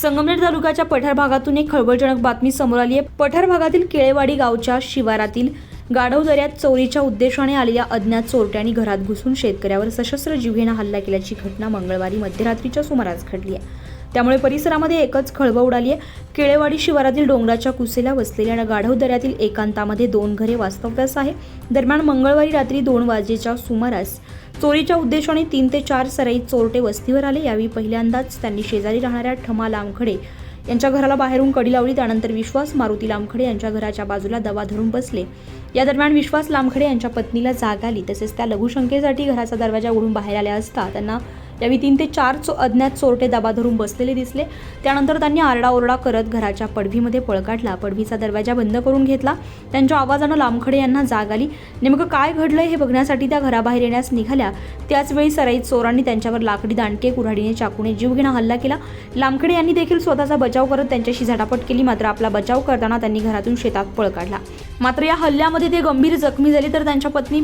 संगमनेर तालुक्याच्या पठार भागातून एक खळबळजनक बातमी समोर आली आहे. पठार भागातील केळेवाडी गावच्या शिवारातील गाढव दऱ्यात चोरीच्या उद्देशाने आलेल्या अज्ञात चोरट्यांनी घरात घुसून शेतकऱ्यावर सशस्त्र जीवघेणा हल्ला केल्याची घटना मंगळवारी मध्यरात्रीच्या सुमारास घडली आहे. त्यामुळे परिसरामध्ये एकच खळबळ उडाली आहे. केळेवाडी शिवारातील डोंगराच्या कुसेला वसलेल्या गाढव दऱ्यातील एकांतामध्ये दोन घरे वास्तव्यास आहे. दरम्यान मंगळवारी रात्री दोन वाजेच्या सुमारास चोरीच्या उद्देशाने तीन ते चार सराईत चोरटे वस्तीवर आले. यावेळी पहिल्यांदाच त्यांनी शेजारी राहणाऱ्या ठमा लामखडे यांच्या घराला बाहेरून कडी लावली. त्यानंतर विश्वास मारुती लामखडे यांच्या घराच्या बाजूला दबा धरून बसले. या दरम्यान विश्वास लामखडे यांच्या पत्नीला जाग आली. तसेच त्या लघुशंकेसाठी घराचा दरवाजा उघडून बाहेर आल्या असता त्यांना यावेळी तीन ते चार चो अज्ञात चोरटे दबा धरून बसलेले दिसले. त्यानंतर त्यांनी आरडाओरडा करत घराच्या पडवीमध्ये पळ काढला. पडवीचा दरवाजा बंद करून घेतला. त्यांच्या आवाजानं लामखडे यांना जाग आली. नेमकं काय घडलंय हे बघण्यासाठी त्या घराबाहेर येण्यास निघाल्या. त्याचवेळी सराईत चोरांनी त्यांच्यावर लाकडी दांडके कुऱ्हाडीने चाकूने जीवघेणा हल्ला केला. लामखडे यांनी देखील स्वतःचा बचाव करत त्यांच्याशी झटापट केली. मात्र आपला बचाव करताना त्यांनी घरातून शेतात पळ काढला. मात्र या हल्ल्यामध्ये ते गंभीर जखमी झाले तर त्यांच्या पत्नी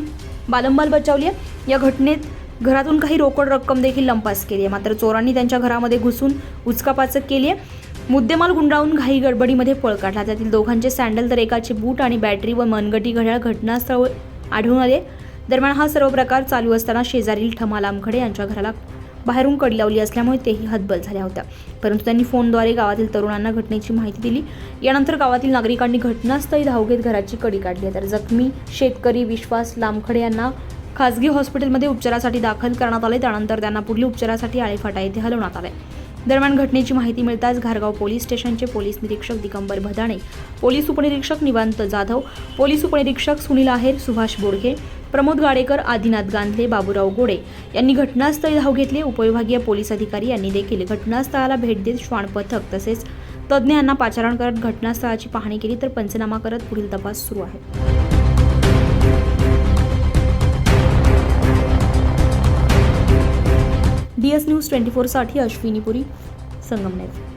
बालंबाल बचावली आहे. या घटनेत घरातून काही रोकड रक्कम देखील लंपास केली आहे. मात्र चोरांनी त्यांच्या घरामध्ये घुसून उचकापाचक केली आहे. मुद्देमाल गुंडाळून घाई गडबडीमध्ये पळ काढला. त्यातील दोघांचे सँडल तर एकाचे बूट आणि बॅटरी व मनगटी घड्याळ घटनास्थळ आढळून आले. दरम्यान हा सर्व प्रकार चालू असताना शेजारील ठमा लामखडे यांच्या घराला बाहेरून कडी लावली असल्यामुळे तेही हतबल झाल्या होत्या. परंतु त्यांनी फोनद्वारे गावातील तरुणांना घटनेची माहिती दिली. यानंतर गावातील नागरिकांनी घटनास्थळी धाव घेत घराची कडी काढली आहे. तर जखमी शेतकरी विश्वास लामखडे यांना खासगी हॉस्पिटलमध्ये उपचारासाठी दाखल करण्यात आले. त्यानंतर त्यांना पुढील उपचारासाठी आळेफाटा येथे हलवण्यात आले. दरम्यान घटनेची माहिती मिळताच घारगाव पोलीस स्टेशनचे पोलीस निरीक्षक दिगंबर भदाणे पोलीस उपनिरीक्षक निवांत जाधव पोलीस उपनिरीक्षक सुनील आहेर सुभाष बोडखे प्रमोद गाडेकर आदिनाथ गांधले बाबूराव गोडे यांनी घटनास्थळी धाव घेतली. उपविभागीय पोलीस अधिकारी यांनी देखील घटनास्थळाला भेट देत श्वान पथक तसेच तज्ज्ञांना पाचारण करत घटनास्थळाची पाहणी केली. तर पंचनामा करत पुढील तपास सुरू आहे. डी एस न्यूज ट्वेंटी फोरसाठी अश्विनी पुरी संगमनेर.